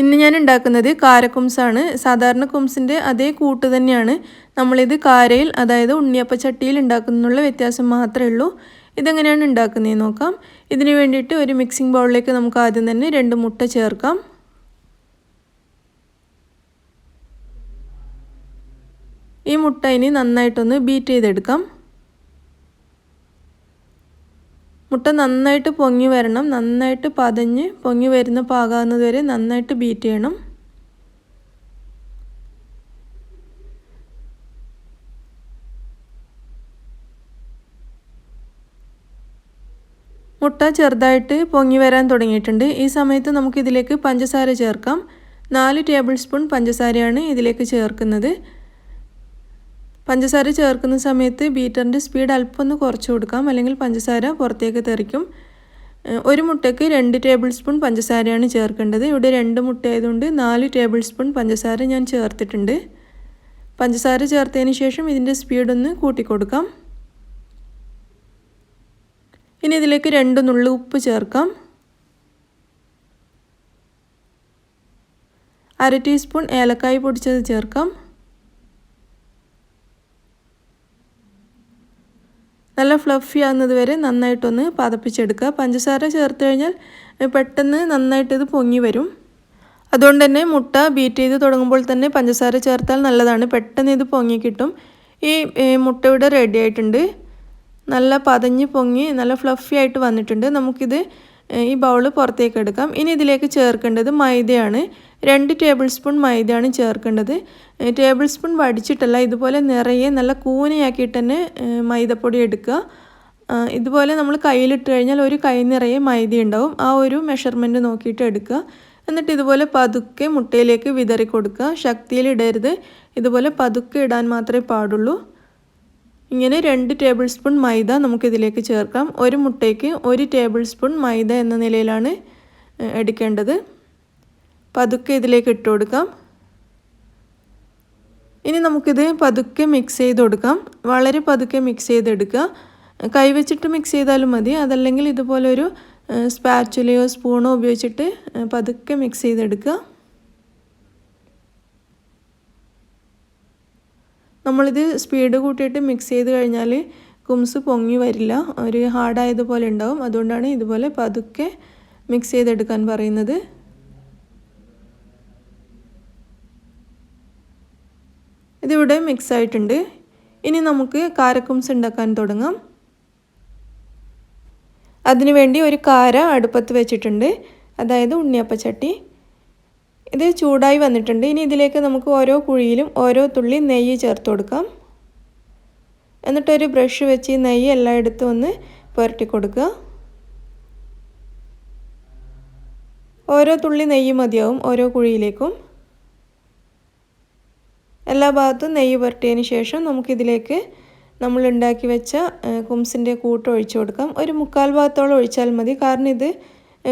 ഇന്ന് ഞാൻ ഉണ്ടാക്കുന്നത് കാരക്കുംസാണ്. സാധാരണ കുംസിന്റെ അതേ കൂട്ട് തന്നെയാണ്. നമ്മളിത് കാരയിൽ അതായത് ഉണ്ണിയപ്പ ചട്ടിയിൽ ഉണ്ടാക്കുന്നതിനുള്ള വ്യത്യാസം മാത്രമേ ഉള്ളൂ. ഇതെങ്ങനെയാണ് ഉണ്ടാക്കുന്നത് നോക്കാം. ഇതിന് വേണ്ടിയിട്ട് ഒരു മിക്സിംഗ് ബൗളിലേക്ക് നമുക്ക് ആദ്യം തന്നെ രണ്ട് മുട്ട ചേർക്കാം. ഈ മുട്ട ഇനി നന്നായിട്ടൊന്ന് ബീറ്റ് ചെയ്തെടുക്കാം. മുട്ട നന്നായിട്ട് പൊങ്ങി വരണം. നന്നായിട്ട് പതഞ്ഞ് പൊങ്ങി വരുന്ന പാകാവുന്നത് വരെ നന്നായിട്ട് ബീറ്റ് ചെയ്യണം. മുട്ട ചെറുതായിട്ട് പൊങ്ങി വരാൻ തുടങ്ങിയിട്ടുണ്ട്. ഈ സമയത്ത് നമുക്കിതിലേക്ക് പഞ്ചസാര ചേർക്കാം. നാല് ടേബിൾ സ്പൂൺ പഞ്ചസാരയാണ് ഇതിലേക്ക് ചേർക്കുന്നത്. പഞ്ചസാര ചേർക്കുന്ന സമയത്ത് ബീറ്ററിന്റെ സ്പീഡ് അല്പം ഒന്ന് കുറച്ച് കൊടുക്കാം. അല്ലെങ്കിൽ പഞ്ചസാര പുറത്തേക്ക് തെറിക്കും. ഒരു മുട്ടയ്ക്ക് രണ്ട് ടേബിൾ സ്പൂൺ പഞ്ചസാരയാണ് ചേർക്കേണ്ടത്. ഇവിടെ രണ്ട് മുട്ട ആയതുകൊണ്ട് നാല് ടേബിൾ സ്പൂൺ പഞ്ചസാര ഞാൻ ചേർത്തിട്ടുണ്ട്. പഞ്ചസാര ചേർത്തതിന് ശേഷം ഇതിന്റെ സ്പീഡൊന്ന് കൂട്ടിക്കൊടുക്കാം ഇനി ഇതിലേക്ക് രണ്ട് നുള്ളു ഉപ്പ് ചേർക്കാം. അര ടീസ്പൂൺ ഏലക്കായ് പൊടിച്ചത് ചേർക്കാം. നല്ല ഫ്ലഫി ആകുന്നത് വരെ നന്നായിട്ടൊന്ന് പതപ്പിച്ചെടുക്കുക. പഞ്ചസാര ചേർത്ത് കഴിഞ്ഞാൽ പെട്ടെന്ന് നന്നായിട്ട് ഇത് പൊങ്ങി വരും. അതുകൊണ്ട് തന്നെ മുട്ട ബീറ്റ് ചെയ്ത് തുടങ്ങുമ്പോൾ തന്നെ പഞ്ചസാര ചേർത്താൽ നല്ലതാണ്. പെട്ടെന്ന് ഇത് പൊങ്ങി കിട്ടും. ഈ മുട്ട ഇവിടെ റെഡി ആയിട്ടുണ്ട്. നല്ല പതഞ്ഞ് പൊങ്ങി നല്ല ഫ്ലഫി ആയിട്ട് വന്നിട്ടുണ്ട്. നമുക്കിത് ഈ ബൗൾ പുറത്തേക്ക് എടുക്കാം ഇനി ഇതിലേക്ക് ചേർക്കേണ്ടത് മൈദയാണ്. രണ്ട് ടേബിൾ സ്പൂൺ മൈദയാണ് ചേർക്കേണ്ടത്. ടേബിൾ സ്പൂൺ വടിച്ചിട്ടല്ല ഇതുപോലെ നിറയെ നല്ല കൂനയാക്കിയിട്ട് തന്നെ മൈദപ്പൊടി എടുക്കുക. ഇതുപോലെ നമ്മൾ കയ്യിലിട്ട് കഴിഞ്ഞാൽ ഒരു കൈ നിറയെ മൈദ ഉണ്ടാവും ആ ഒരു മെഷർമെന്റ് നോക്കിയിട്ട് എടുക്കുക. എന്നിട്ട് ഇതുപോലെ പതുക്കെ മുട്ടയിലേക്ക് വിതറി കൊടുക്കുക ശക്തിയിൽ ഇടരുത്. ഇതുപോലെ പതുക്കെ ഇടാൻ മാത്രമേ പാടുള്ളൂ. ഇങ്ങനെ രണ്ട് ടേബിൾ സ്പൂൺ മൈദ നമുക്കിതിലേക്ക് ചേർക്കാം. ഒരു മുട്ടയ്ക്ക് ഒരു ടേബിൾ സ്പൂൺ മൈദ എന്ന നിലയിലാണ് എടുക്കേണ്ടത്. പതുക്കെ ഇതിലേക്ക് ഇട്ട് കൊടുക്കാം. ഇനി നമുക്കിത് പതുക്കെ മിക്സ് ചെയ്ത് കൊടുക്കാം. വളരെ പതുക്കെ മിക്സ് ചെയ്തെടുക്കുക കൈവച്ചിട്ട് മിക്സ് ചെയ്താലും മതി. അതല്ലെങ്കിൽ ഇതുപോലൊരു സ്പാച്ചുലയോ സ്പൂണോ ഉപയോഗിച്ചിട്ട് പതുക്കെ മിക്സ് ചെയ്തെടുക്കുക. നമ്മളിത് സ്പീഡ് കൂട്ടിയിട്ട് മിക്സ് ചെയ്ത് കഴിഞ്ഞാൽ കുംസ് പൊങ്ങി വരില്ല. ഒരു ഹാർഡായതുപോലെ ഉണ്ടാവും. അതുകൊണ്ടാണ് ഇതുപോലെ പതുക്കെ മിക്സ് ചെയ്തെടുക്കാൻ പറയുന്നത്. ഇതിവിടെ മിക്സ് ആയിട്ടുണ്ട്. ഇനി നമുക്ക് കാരക്കുംസ് ഉണ്ടാക്കാൻ തുടങ്ങാം. അതിനുവേണ്ടി ഒരു കാര അടുപ്പത്ത് വെച്ചിട്ടുണ്ട്. അതായത് ഉണ്ണിയപ്പച്ചട്ടി. ഇത് ചൂടായി വന്നിട്ടുണ്ട്. ഇനി ഇതിലേക്ക് നമുക്ക് ഓരോ കുഴിയിലും ഓരോ തുള്ളി നെയ്യ് ചേർത്ത് കൊടുക്കാം. എന്നിട്ടൊരു ബ്രഷ് വെച്ച് ഈ നെയ്യ് എല്ലായിടത്തും ഒന്ന് പുരട്ടി കൊടുക്കുക. ഓരോ തുള്ളി നെയ്യ് മതിയാവും ഓരോ കുഴിയിലേക്കും. എല്ലാ ഭാഗത്തും നെയ്യ് പുരട്ടിയതിന് ശേഷം നമുക്കിതിലേക്ക് നമ്മൾ ഉണ്ടാക്കി വെച്ച കുംസിന്റെ കൂട്ട് ഒഴിച്ചു കൊടുക്കാം. ഒരു മുക്കാൽ ഭാഗത്തോളം ഒഴിച്ചാൽ മതി. കാരണം ഇത്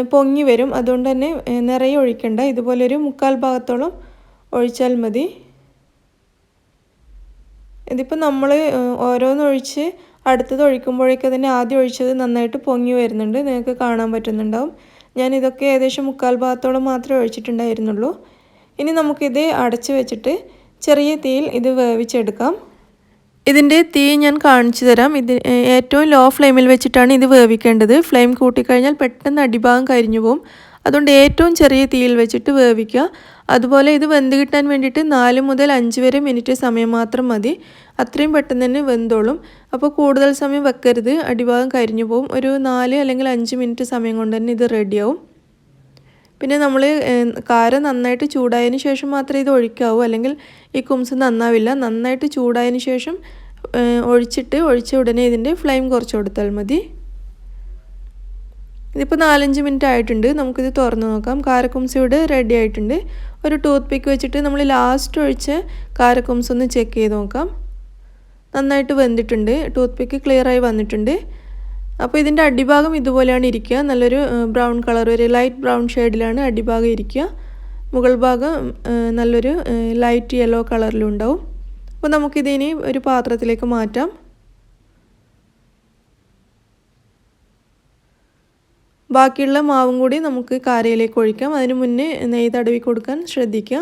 പൊങ്ങി വരും. അതുകൊണ്ട് തന്നെ നിറയെ ഒഴിക്കണ്ട. ഇതുപോലൊരു മുക്കാൽ ഭാഗത്തോളം ഒഴിച്ചാൽ മതി. ഇതിപ്പോൾ നമ്മൾ ഓരോന്നൊഴിച്ച് അടുത്തത് ഒഴിക്കുമ്പോഴേക്കും തന്നെ ആദ്യം ഒഴിച്ചത് നന്നായിട്ട് പൊങ്ങി വരുന്നുണ്ട്. നിങ്ങൾക്ക് കാണാൻ പറ്റുന്നുണ്ടാവും. ഞാൻ ഇതൊക്കെ ഏകദേശം മുക്കാൽ ഭാഗത്തോളം മാത്രമേ ഒഴിച്ചിട്ടുണ്ടായിരുന്നുള്ളൂ. ഇനി നമുക്കിത് അടച്ചു വെച്ചിട്ട് ചെറിയ തീയിൽ ഇത് വേവിച്ചെടുക്കാം. ഇതിന്റെ തീ ഞാൻ കാണിച്ചു തരാം. ഇത് ഏറ്റവും ലോ ഫ്ലെയിമിൽ വെച്ചിട്ടാണ് ഇത് വേവിക്കേണ്ടത്. ഫ്ലെയിം കൂട്ടിക്കഴിഞ്ഞാൽ പെട്ടെന്ന് അടിഭാഗം കരിഞ്ഞു പോകും അതുകൊണ്ട് ഏറ്റവും ചെറിയ തീയിൽ വെച്ചിട്ട് വേവിക്കുക. അതുപോലെ ഇത് വെന്ത് കിട്ടാൻ വേണ്ടിയിട്ട് നാല് മുതൽ അഞ്ച് വരെ മിനിറ്റ് സമയം മാത്രം മതി. അത്രയും പെട്ടെന്ന് തന്നെ വെന്തോളും. അപ്പോൾ കൂടുതൽ സമയം വെക്കരുത്. അടിഭാഗം കരിഞ്ഞു പോകും ഒരു നാല് അല്ലെങ്കിൽ അഞ്ച് മിനിറ്റ് സമയം കൊണ്ട് തന്നെ ഇത് റെഡിയാവും പിന്നെ നമ്മൾ കാര നന്നായിട്ട് ചൂടായതിന് ശേഷം മാത്രമേ ഇത് ഒഴിക്കാവൂ. അല്ലെങ്കിൽ ഈ കുംസ് നന്നാവില്ല. നന്നായിട്ട് ചൂടായതിന് ശേഷം ഒഴിച്ചിട്ട് ഒഴിച്ച ഉടനെ ഇതിന്റെ ഫ്ലെയിം കുറച്ച് കൊടുത്താൽ മതി. ഇതിപ്പോൾ നാലഞ്ച് മിനിറ്റ് ആയിട്ടുണ്ട്. നമുക്കിത് തുറന്ന് നോക്കാം. കാരക്കുംസ് ഇവിടെ റെഡി ആയിട്ടുണ്ട്. ഒരു ടൂത്ത് പിക്ക് വെച്ചിട്ട് നമ്മൾ ലാസ്റ്റ് ഒഴിച്ച് കാരക്കുംസ് ഒന്ന് ചെക്ക് ചെയ്ത് നോക്കാം. നന്നായിട്ട് വെന്തിട്ടുണ്ട്. ടൂത്ത് പിക്ക് ക്ലിയറായി വന്നിട്ടുണ്ട്. അപ്പോൾ ഇതിന്റെ അടിഭാഗം ഇതുപോലെയാണ് ഇരിക്കുക. നല്ലൊരു ബ്രൗൺ കളർ ഒരു ലൈറ്റ് ബ്രൗൺ ഷെയ്ഡിലാണ് അടിഭാഗം ഇരിക്കുക. മുകൾ ഭാഗം നല്ലൊരു ലൈറ്റ് യെല്ലോ കളറിലുണ്ടാവും അപ്പോൾ നമുക്കിതിനി ഒരു പാത്രത്തിലേക്ക് മാറ്റാം. ബാക്കിയുള്ള മാവും കൂടി നമുക്ക് കാരയിലേക്ക് ഒഴിക്കാം. അതിന് മുന്നേ നെയ്തടവി കൊടുക്കാൻ ശ്രദ്ധിക്കുക.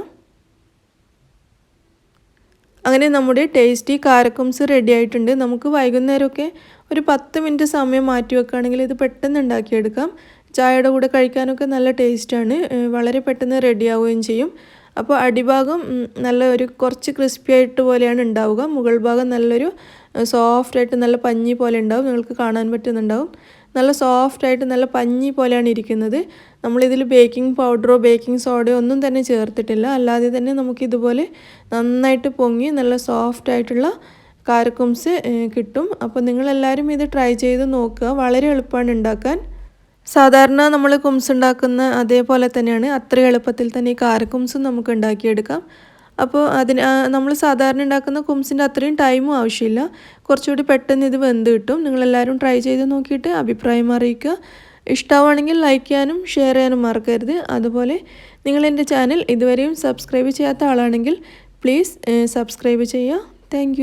അങ്ങനെ നമ്മുടെ ടേസ്റ്റി കാരക്കുംസ് റെഡി ആയിട്ടുണ്ട്. നമുക്ക് വൈകുന്നേരമൊക്കെ ഒരു പത്ത് മിനിറ്റ് സമയം മാറ്റി വെക്കുകയാണെങ്കിൽ ഇത് പെട്ടെന്ന് ഉണ്ടാക്കിയെടുക്കാം. ചായയുടെ കൂടെ കഴിക്കാനൊക്കെ നല്ല ടേസ്റ്റാണ് വളരെ പെട്ടെന്ന് റെഡി ആവുകയും ചെയ്യും. അപ്പോൾ അടിഭാഗം നല്ല ഒരു കുറച്ച് ക്രിസ്പി ആയിട്ട് പോലെയാണ് ഉണ്ടാവുക. മുകൾ ഭാഗം നല്ലൊരു സോഫ്റ്റ് ആയിട്ട് നല്ല പഞ്ഞി പോലെ ഉണ്ടാവും. നിങ്ങൾക്ക് കാണാൻ പറ്റുന്നുണ്ടാവും. നല്ല സോഫ്റ്റ് ആയിട്ട് നല്ല പഞ്ഞി പോലെയാണ് ഇരിക്കുന്നത്. നമ്മളിതിൽ ബേക്കിംഗ് പൗഡറോ ബേക്കിംഗ് സോഡയോ ഒന്നും തന്നെ ചേർത്തിട്ടില്ല. അല്ലാതെ തന്നെ നമുക്കിതുപോലെ നന്നായിട്ട് പൊങ്ങി നല്ല സോഫ്റ്റ് ആയിട്ടുള്ള കാരക്കുംസ് കിട്ടും. അപ്പോൾ നിങ്ങളെല്ലാവരും ഇത് ട്രൈ ചെയ്ത് നോക്കുക. വളരെ എളുപ്പമാണ് ഉണ്ടാക്കാൻ. സാധാരണ നമ്മൾ കുംസ് ഉണ്ടാക്കുന്ന അതേപോലെ തന്നെയാണ്. അത്ര എളുപ്പത്തിൽ തന്നെ ഈ കാരക്കുംസും നമുക്ക് ഉണ്ടാക്കിയെടുക്കാം. അപ്പോൾ അതിന് നമ്മൾ സാധാരണ ഉണ്ടാക്കുന്ന കുംസിന്റെ അത്രയും ടൈമും ആവശ്യമില്ല. കുറച്ചുകൂടി പെട്ടെന്ന് ഇത് വെന്ത് കിട്ടും. നിങ്ങളെല്ലാവരും ട്രൈ ചെയ്ത് നോക്കിയിട്ട് അഭിപ്രായം അറിയിക്കുക. ഇഷ്ടമാണെങ്കിൽ ലൈക്ക് ചെയ്യാനും ഷെയർ ചെയ്യാനും മറക്കരുത്. അതുപോലെ നിങ്ങൾ എന്റെ ചാനൽ ഇതുവരെയും സബ്സ്ക്രൈബ് ചെയ്യാത്ത ആളാണെങ്കിൽ പ്ലീസ് സബ്സ്ക്രൈബ് ചെയ്യുക. താങ്ക്